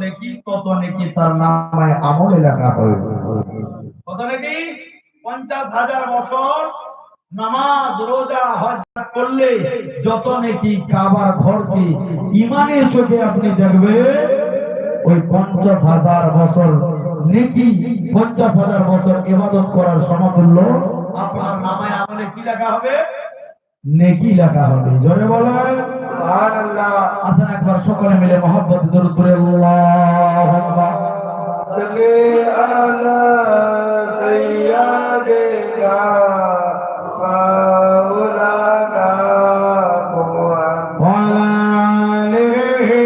নেকি তত নেকি তার নামায় আমলে লেখা হবে কত নাকি? পঞ্চাশ হাজার বছর নামাজ, রোজা, হজ করলে যত নাকি কাবার ঘরকে ইমানের চোখে আপনি দেখবেন, ওই পঞ্চাশ হাজার বছর নেকি, পঞ্চাশ হাজার বছর ইবাদত করার সমতুল্য আপনার নামায় আমলে কি লেখা হবে? নেকি লেখা হবে। জোরে বলেন। সুবহানাল্লাহ। আসেন একবার সকলে মিলে মহব্বত দরুদ পড়ে আল্লাহুম্মা সাল্লি আলা সাইয়্যিদিনা মাওলানা মুহাম্মদ। ওয়া আলিহি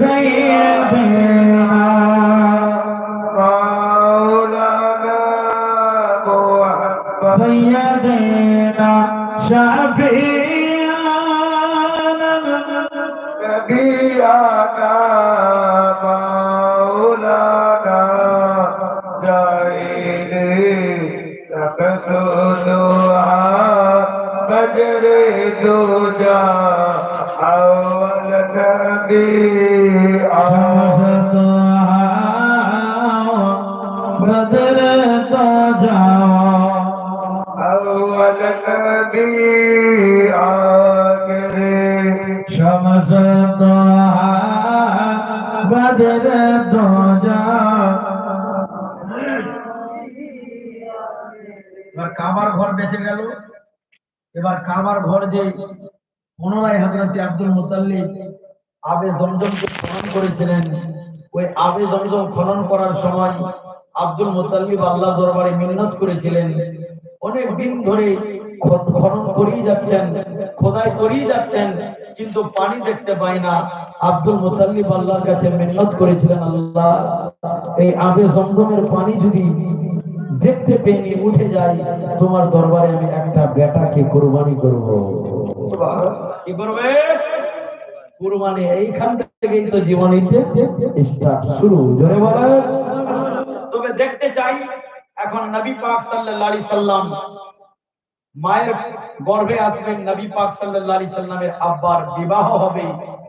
সাইয়্যিদিনা মাওলানা মুহাম্মদ। সাইয়্যিদিনা শাফিঈ নবিয়ানা মাওলানা জাইরে সকসুলুহা বজরে দুজা আওয়াল নবী আহমদ বদর দোজা এবার কাবার ঘর বেঁচে গেল। এবার কাবার ঘর যে পুনরায় হাজরতে আব্দুল মোতাল্লিব আবে জমজমকে খনন করেছিলেন, ওই আবে জমজম খনন করার সময় আব্দুল মোতাল্লিব আল্লাহ দরবারে মিন্নত করেছিলেন। অনেক দিন ধরে খনন করেই যাচ্ছেন, খোদাই করেই যাচ্ছেন। কিন্তু পানি দেখতে পায় না। আব্দুল মুতাল্লিব আল্লাহর কাছে মিন্নত করেছিলেন আল্লাহ। এই আবে জমজমের পানি যদি দেখতে পেয়ে উঠে যাই তোমার দরবারে আমি একটা বেটাকে কোরবানি করব। কি করবে? কুরবানি এইখান থেকেই তো জীবন স্টার্ট শুরু। জোরে বলে তবে দেখতে চাই এখন নবী পাক সাল্লাল্লাহু আলাইহি সাল্লাম মায়ের গর্ভে আসবেন নবী পাক সাল্লাল্লাহু আলাইহি সাল্লামের আব্বার বিবাহ হবে।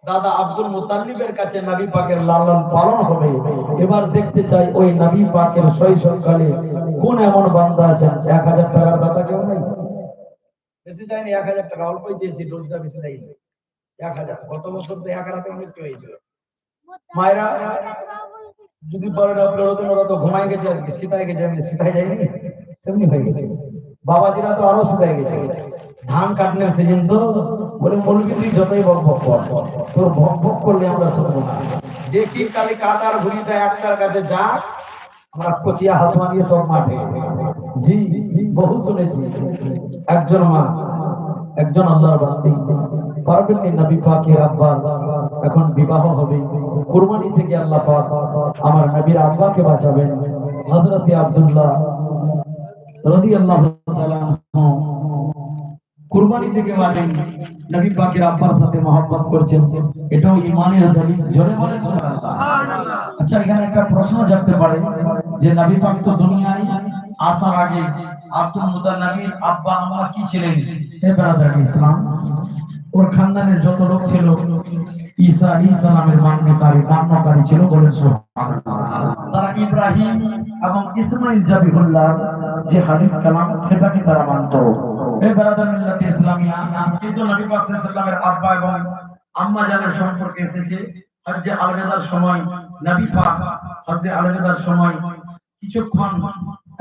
দাদা আব্দুল মুতাল্লিবের কাছে নবী পাকের লালন পালন হবে। এবার দেখতে চাই ওই নবী পাকের শৈশবকালে কোন এমন বান্দা আছেন? এক হাজার টাকার দাতা কেউ নেই? বেশি এক হাজার টাকা, অল্পই চেয়েছি রোজটা বেশি দেয়নি। এক হাজার, গত বছর তো এক হাজার মৃত্যু হয়েছিল। মায়েরা, যদি বারোটা আপনার ওরা তো ঘুমাই গেছে আর কি সীতায় গেছে, আমি সীতায় যাইনি। তেমনি হয়ে গেছে। বাবাজিরা তো আরও সীতায় গেছে। ধান কাটনের সিজন তো বলে মৌলবি তুই যতই বক বক কর, তোর ভক ভক করলে আমরা শুনব না। দেখি কালি কাটার ঘুরিটা একটার কাছে যা, আমরা কচিয়া হাসমা দিয়ে সব মাঠে। জি বহু শুনেছি। একজন মা একজন আল্লাহর বান্দি। পারবেন নবী পাকের আব্বা? এখন বিবাহ হবে। কুরবানি থেকে আল্লাহ পাক আমার নবীর আব্বাকে বাঁচাবেন। হযরতে আব্দুল্লাহ রাদিয়াল্লাহু কুরবানি থেকে বাঁচেন নবী পাকের আব্বার সাথে মহব্বত করছেন। এটাও ইমানের দলিল, জোরে আচ্ছা এখানে একটা প্রশ্ন জাগতে পারে যে নবী পাক তো দুনিয়ায় আসার আগে আব্দুল আব্বা কি ছিলেন? হে ব্রাদার ইসলাম, ওর খানদানের যত লোক ছিল, ঈসা আলাইহিস সালামের মান্যকারী মান্যকারী ছিল সুবহানাল্লাহ। তারা ইব্রাহিম এবং ইসমাইল জাবিহুল্লাহ যে হাদিস কালাম, সেটাকে তারা মানতো। হে ব্রাদার মিল্লাতে ইসলামিয়া, কিন্তু নবী পাক সাল্লাল্লাহু আলাইহি সাল্লামের আব্বা এবং আম্মা জানের সম্পর্কে এসেছে, হজ্জে আলবেদার সময় নবী পাক হজ্জে আলবেদার সময় কিছুক্ষণ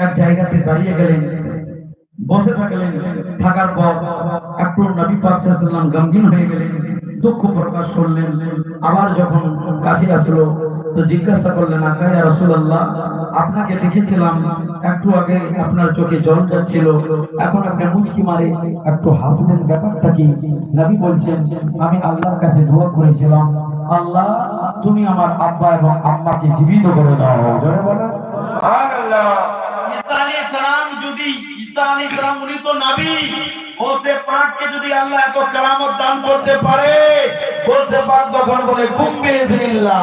এক জায়গাতে দাঁড়িয়ে গেলেন, বসে থাকলেন, থাকার পর একটু নবী পাক সাল্লাল্লাহু আলাইহি সাল্লাম গমগিন হয়ে গেলেন, দুঃখ প্রকাশ করলেন। আবার যখন কাছে আসলো তো জিজ্ঞাসা করলেন আকা ইয়া রাসূলুল্লাহ আপনাকে দেখেছিলাম একটু আগে আপনার চোখে জল যাচ্ছিল এখন আপনি মুচকি মারে একটু হাসলেন ব্যাপারটা কি? নবী বলছেন আমি আল্লাহর কাছে দোয়া করেছিলাম আল্লাহ তুমি আমার আব্বা এবং আম্মাকে জীবিত করে দাও। জোরে বলো সুবহানাল্লাহ। ঈসা আলাইহিস সালাম যদি ঈসা আলাইহিস সালাম উনি তো নবী গোসে পাককে যদি আল্লাহ এত কারামত দান করতে পারে গোসে পাক তখন বলে কুম বিইজনিল্লাহ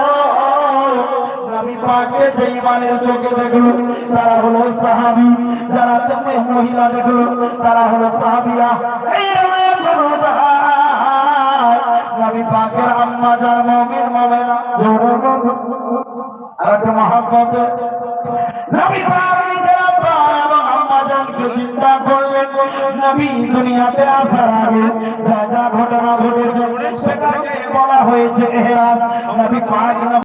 পাককে যে ইমানের চোখে দেখল, তারা হলো সাহাবী। যারা তুমি মহিলা দেখল, তারা হলো সাহাবীরা। এই নবী পাকের আম্মা যার আর নবী পাক নিজের আব্বা এবং আম্মা জানকে চিন্তা করলেন। নবী দুনিয়াতে আসার আগে যা যা ঘটনা ঘটেছে, সেটাকে বলা হয়েছে এহরাস নবী পাক